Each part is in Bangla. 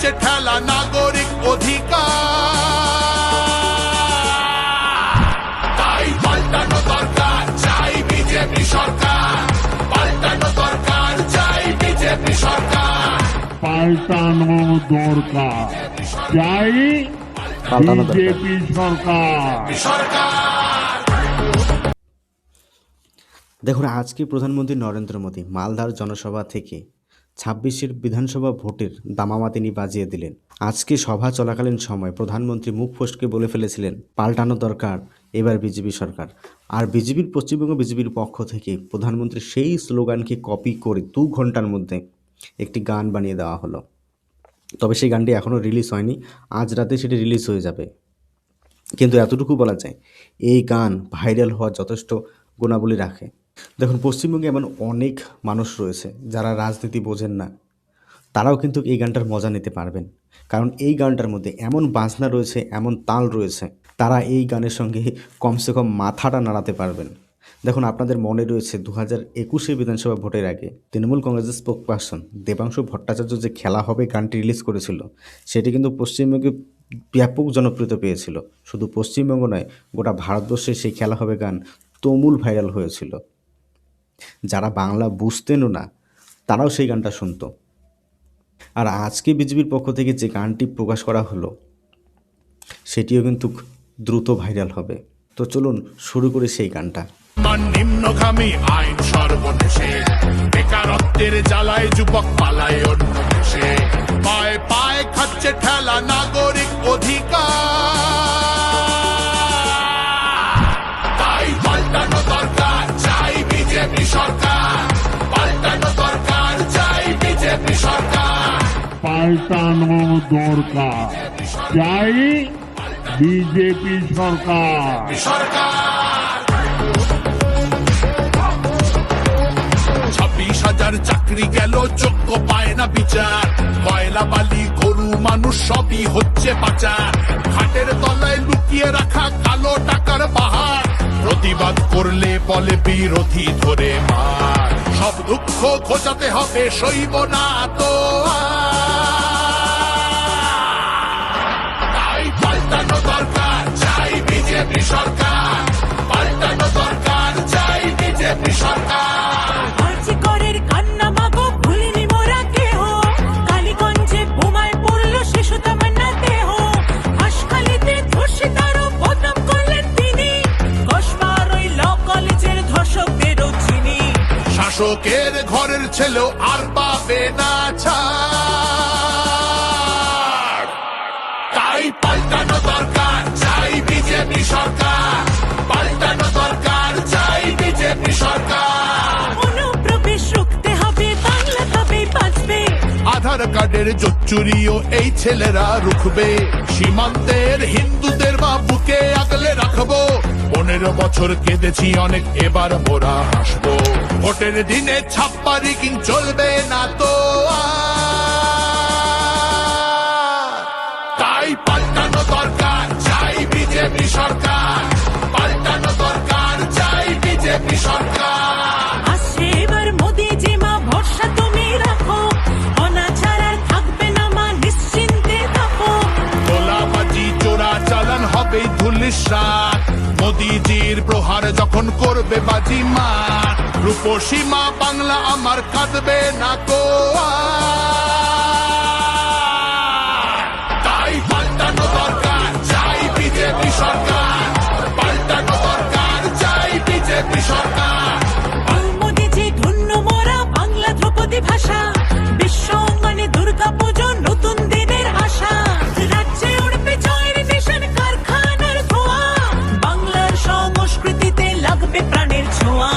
খাচ্ছে ঠেলা নাগরিক অধিকার। তাই পাল্টানো দরকার চাই বিজেপি সরকার। পাল্টানো দরকার চাই বিজেপি সরকার। পাল্টানো দরকার চাই বিজেপি সরকার। সরকার। দেখুন আজকে প্রধানমন্ত্রী নরেন্দ্র মোদী মালদার জনসভা থেকে ছাব্বিশের বিধানসভা ভোটের দামামা তিনি বাজিয়ে দিলেন। আজকে সভা চলাকালীন সময় প্রধানমন্ত্রী মুখ ফসকে বলে ফেলেছিলেন, পাল্টানো দরকার, এবার বিজেপি সরকার। আর বিজেপির পশ্চিমবঙ্গ বিজেপির পক্ষ থেকে প্রধানমন্ত্রী সেই স্লোগানকে কপি করে দু ঘণ্টার মধ্যে একটি গান বানিয়ে দেওয়া হলো। তবে সেই গানটি এখনও রিলিজ হয়নি, আজ রাতে সেটি রিলিজ হয়ে যাবে। কিন্তু এতটুকু বলা যায়, এই গান ভাইরাল হওয়ার যথেষ্ট গুণাবলী রাখে। দেখুন, পশ্চিমবঙ্গে এমন অনেক মানুষ রয়েছে যারা রাজনীতি বোঝেন না। তারাও কিন্তু এই গানটার মজা নিতে পারবেন। কারণ এই গানটার মধ্যে এমন বাজনা রয়েছে, এমন তাল রয়েছে, তারা এই গানের সঙ্গে কমসে কম মাথাটা নাড়াতে পারবেন। দেখুন, আপনাদের মনে রয়েছে দু হাজার একুশে বিধানসভা ভোটের আগে তৃণমূল কংগ্রেসের স্পোক পার্সন দেবাংশু ভট্টাচার্য যে খেলা হবে গানটি রিলিজ করেছিল, সেটি কিন্তু পশ্চিমবঙ্গে ব্যাপক জনপ্রিয়তা পেয়েছিল। শুধু পশ্চিমবঙ্গ নয়, গোটা ভারতবর্ষে সেই খেলা হবে গান তুমুল ভাইরাল হয়েছিল। যারা বাংলা বুঝতেনও না, তারাও সেই গানটা শুনতো। আর আজকে বিজেপির পক্ষ থেকে যে গানটি প্রকাশ করা হলো, সেটিও কিন্তু দ্রুত ভাইরাল হবে। তো চলুন শুরু করে সেই গানটা। মান নিম্নগামী আইন সর্বনেশে, বেকারত্বের জ্বালায় যুবক পালায় অন্য দেশে পায়ে পায়ে পাল্টানো দরকার। চাই বিজেপি সরকার। ছাব্বিশ হাজার চাকরি গেল যোগ্য পায় না বিচার। কয়লা বালি, গরু, মানুষ, সবই হচ্ছে পাচার। খাটের তলায় লুকিয়ে রাখা কালো টাকার পাহাড়। প্রতিবাদ করলে বলে বিরোধী ধরে মার। সব দুঃখ খোঁজাতে হবে সইব না তো। তাই পাল্টানো দরকার, চাই বিজেপি সরকার পাল্টানো দরকার, চাই বিজেপি সরকার শাসকের ঘরের ছেলেও আর পাবে না আধার জচ্চুরিও এই ছেলেরা রুখবে। সীমান্তের হিন্দুদের বা বুকে আগলে রাখব। পনেরো বছর কেঁদেছি অনেক, এবার মোরা হাসবো। ভোটের দিনে ছাপ্পারি কিং চলবে না তো আর। হবে মোদিজির প্রহার যখন করবে বাজি মা রূপসীমা বাংলা আমার কাঁদবে না তো তাই পাল্টানো দরকার চাই বিজেপি সরকার। ছোঁয়া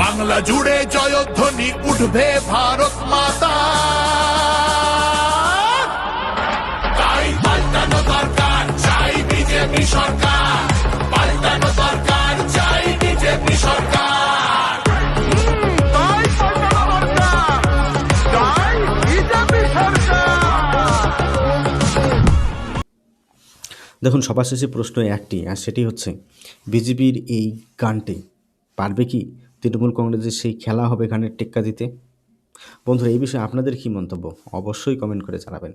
বাংলা জুড়ে জয়ধ্বনি উঠবে ভারত মাতা। তাই পাল্টানো দরকার চাই বিজেপি সরকার। পাল্টানো দরকার চাই বিজেপি সরকার। তাই পাল্টানো দরকার চাই বিজেপি সরকার। দেখুন সবার শেষে প্রশ্ন একটি আর সেটি হচ্ছে বিজেপির এই গানটি পারবে কি? তৃণমূল কংগ্রেসের সেই খেলা হবে এখানে টেক্কা দিতে? বন্ধুরা, এই বিষয়ে আপনাদের কী মন্তব্য? অবশ্যই কমেন্ট করে জানাবেন।